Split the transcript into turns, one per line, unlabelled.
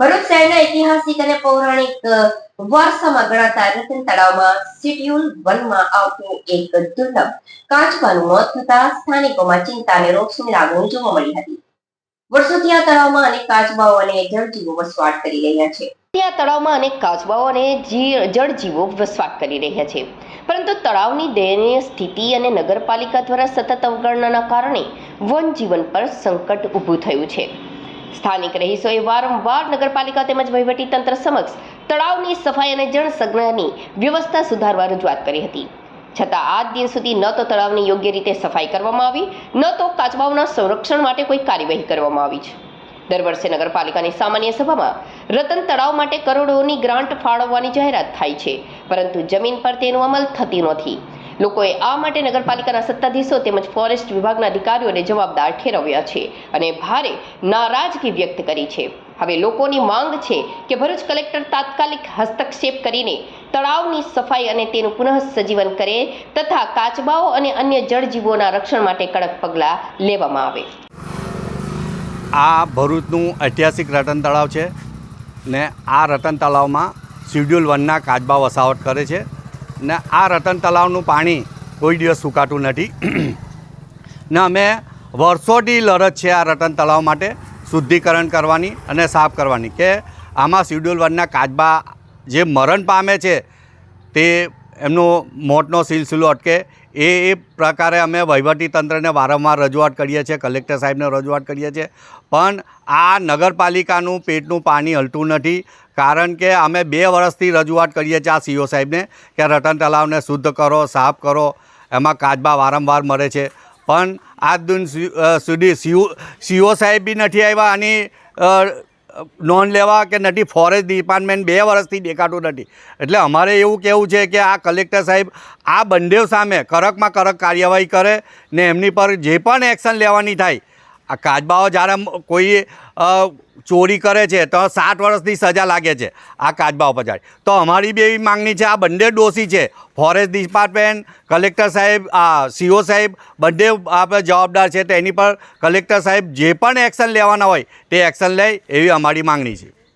ભરૂચ શહેરના ઐતિહાસિક અને પૌરાણિક વારસામાં ગણાતા રતન તળાવમાં શિડ્યુલ વનમાં આવતું એક દુર્લભ કાચબાનું મોત થતા સ્થાનિકોમાં ચિંતા અને રોગની લાગણી જોવા મળી હતી. વર્ષોથી આ તળાવમાં અનેક કાચબાઓ અને જળજીવો વસવાટ કરી રહ્યા છે.
ત્યાં તળાવમાં અનેક કાચબાઓ અને જળજીવો વસવાટ કરી રહ્યા છે. પરંતુ તળાવની દયનીય સ્થિતિ અને નગરપાલિકા દ્વારા સતત અવગણનાના કારણે વનજીવન પર સંકટ ઊભું થયું છે. સ્થાનિક રહીશોએ વારંવાર નગરપાલિકા તેમજ વહીવટીતંત્ર સમક્ષ તળાવની સફાઈ અને જળસંગ્રહની વ્યવસ્થા સુધારવા રજૂઆત કરી હતી. છતાં આજ દિન સુધી ન તો તળાવની યોગ્ય રીતે સફાઈ કરવામાં આવી, ન તો કાચબાઓના સંરક્ષણ માટે કોઈ કાર્યવાહી કરવામાં આવી છે. દર વર્ષે નગરપાલિકાની સામાન્ય સભામાં રતન તળાવ માટે કરોડોની ગ્રાન્ટ ફાળવવાની જાહેરાત થાય છે, પરંતુ જમીન પર તેનો અમલ થતી નથી. લોકોએ આ માટે નગરપાલિકાના સત્તાધીશો તેમજ ફોરેસ્ટ વિભાગના અધિકારીઓને જવાબદાર ઠેરવ્યા છે અને ભારે નારાજગી વ્યક્ત કરી છે. હવે લોકોની માંગ છે કે ભરૂચ કલેક્ટર તાત્કાલિક હસ્તક્ષેપ કરીને તળાવની સફાઈ અને તેનું પુનઃ સજીવન કરે તથા કાચબાઓ અને અન્ય જળજીવોના રક્ષણ માટે કડક પગલાં લેવામાં આવે.
આ ભરૂચનું ઐતિહાસિક રતન તળાવ છે ને આ રતન તળાવમાં શિડ્યુલ વનના કાચબા વસાવટ કરે છે. ને આ રતન તળાવનું પાણી કોઈ દિવસ સુકાતું નથી. ને અમે વર્ષોથી લડત છે આ રતન તળાવ માટે શુદ્ધિકરણ કરવાની અને સાફ કરવાની. કે આમાં શિડ્યુલ વનના કાચબા જે મરણ પામે છે તે એમનો મોતનો સિલસિલો અટકે, એ એ પ્રકારે અમે વહીવટીતંત્રને વારંવાર રજૂઆત કરીએ છીએ, કલેક્ટર સાહેબને રજૂઆત કરીએ છીએ. પણ આ નગરપાલિકાનું પેટનું પાણી હલતું નથી, કારણ કે અમે બે વર્ષથી રજૂઆત કરીએ છીએ આ સીઓ સાહેબને કે રતન તળાવને શુદ્ધ કરો, સાફ કરો, એમાં કાચબા વારંવાર મળે છે. પણ આજ દિન સુધી સીઓ સીઓ સાહેબ બી નથી આવ્યા અને નોંધ લેવા કે નથી ફોરેસ્ટ ડિપાર્ટમેન્ટ બે વર્ષથી દેખાતું નથી. એટલે અમારે એવું કહેવું છે કે આ કલેક્ટર સાહેબ આ બંદેવ સામે કડકમાં કડક કાર્યવાહી કરે ને એમની પર જે પણ એક્શન લેવાની થાય આ કાચબાઓ જ્યારે કોઈ ચોરી કરે છે, તો સાત વર્ષની સજા લાગે છે આ કાચબાઓ પછાડી તો અમારી બી એવી માંગણી છે, આ બંને દોષી છે, ફોરેસ્ટ ડિપાર્ટમેન્ટ, કલેક્ટર સાહેબ, આ, સીઓ સાહેબ, બંને આપણે જવાબદાર છે, તો એની પર કલેક્ટર સાહેબ જે પણ એક્શન લેવાના હોય, તે એક્શન લે એવી અમારી માંગણી છે.